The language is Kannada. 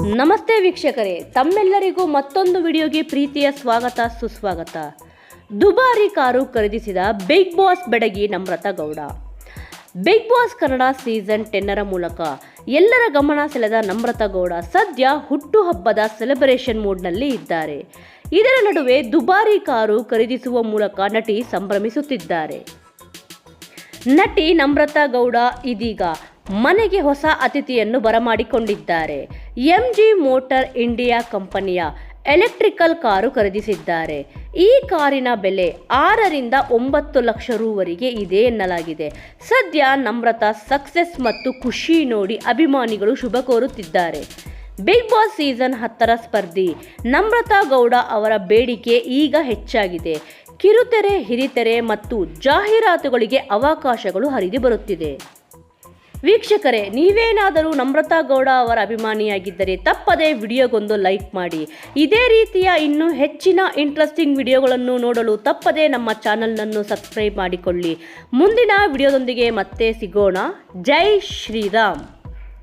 ನಮಸ್ತೆ ವೀಕ್ಷಕರೇ, ತಮ್ಮೆಲ್ಲರಿಗೂ ಮತ್ತೊಂದು ವಿಡಿಯೋಗೆ ಪ್ರೀತಿಯ ಸ್ವಾಗತ, ಸುಸ್ವಾಗತ. ದುಬಾರಿ ಕಾರು ಖರೀದಿಸಿದ big boss ಬೆಡಗಿ Namrata Gowda big boss Kannada season ಟೆನ್ನರ ಮೂಲಕ ಎಲ್ಲರ ಗಮನ ಸೆಳೆದ ನಮ್ರತಾ ಗೌಡ ಸದ್ಯ ಹುಟ್ಟುಹಬ್ಬದ ಸೆಲೆಬ್ರೇಷನ್ ಮೂಡ್ನಲ್ಲಿ ಇದ್ದಾರೆ. ಇದರ ನಡುವೆ ದುಬಾರಿ ಕಾರು ಖರೀದಿಸುವ ಮೂಲಕ ನಟಿ ಸಂಭ್ರಮಿಸುತ್ತಿದ್ದಾರೆ. ನಟಿ ನಮ್ರತಾ ಗೌಡ ಇದೀಗ ಮನೆಗೆ ಹೊಸ ಅತಿಥಿಯನ್ನು ಬರಮಾಡಿಕೊಂಡಿದ್ದಾರೆ. ಎಂಜಿ ಮೋಟಾರ್ ಇಂಡಿಯಾ ಕಂಪನಿಯ ಎಲೆಕ್ಟ್ರಿಕಲ್ ಕಾರು ಖರೀದಿಸಿದ್ದಾರೆ. ಈ ಕಾರಿನ ಬೆಲೆ ಆರರಿಂದ ಒಂಬತ್ತು ಲಕ್ಷ ರೂವರೆಗೆ ಇದೆ ಎನ್ನಲಾಗಿದೆ. ಸದ್ಯ ನಮ್ರತಾ ಸಕ್ಸೆಸ್ ಮತ್ತು ಖುಷಿ ನೋಡಿ ಅಭಿಮಾನಿಗಳು ಶುಭ ಕೋರುತ್ತಿದ್ದಾರೆ. ಬಿಗ್ ಬಾಸ್ ಸೀಸನ್ ಹತ್ತರ ಸ್ಪರ್ಧಿ ನಮ್ರತಾ ಗೌಡ ಅವರ ಬೇಡಿಕೆ ಈಗ ಹೆಚ್ಚಾಗಿದೆ. ಕಿರುತೆರೆ, ಹಿರಿತೆರೆ ಮತ್ತು ಜಾಹೀರಾತುಗಳಿಗೆ ಅವಕಾಶಗಳು ಹರಿದು ಬರುತ್ತಿದೆ. ವೀಕ್ಷಕರೇ, ನೀವೇನಾದರೂ ನಮ್ರತಾ ಗೌಡ ಅವರ ಅಭಿಮಾನಿಯಾಗಿದ್ದರೆ ತಪ್ಪದೇ ವಿಡಿಯೋಗೊಂದು ಲೈಕ್ ಮಾಡಿ. ಇದೇ ರೀತಿಯ ಇನ್ನೂ ಹೆಚ್ಚಿನ ಇಂಟ್ರೆಸ್ಟಿಂಗ್ ವಿಡಿಯೋಗಳನ್ನು ನೋಡಲು ತಪ್ಪದೇ ನಮ್ಮ ಚಾನಲ್ನನ್ನು ಸಬ್ಸ್ಕ್ರೈಬ್ ಮಾಡಿಕೊಳ್ಳಿ. ಮುಂದಿನ ವಿಡಿಯೋದೊಂದಿಗೆ ಮತ್ತೆ ಸಿಗೋಣ. ಜೈ ಶ್ರೀರಾಮ್.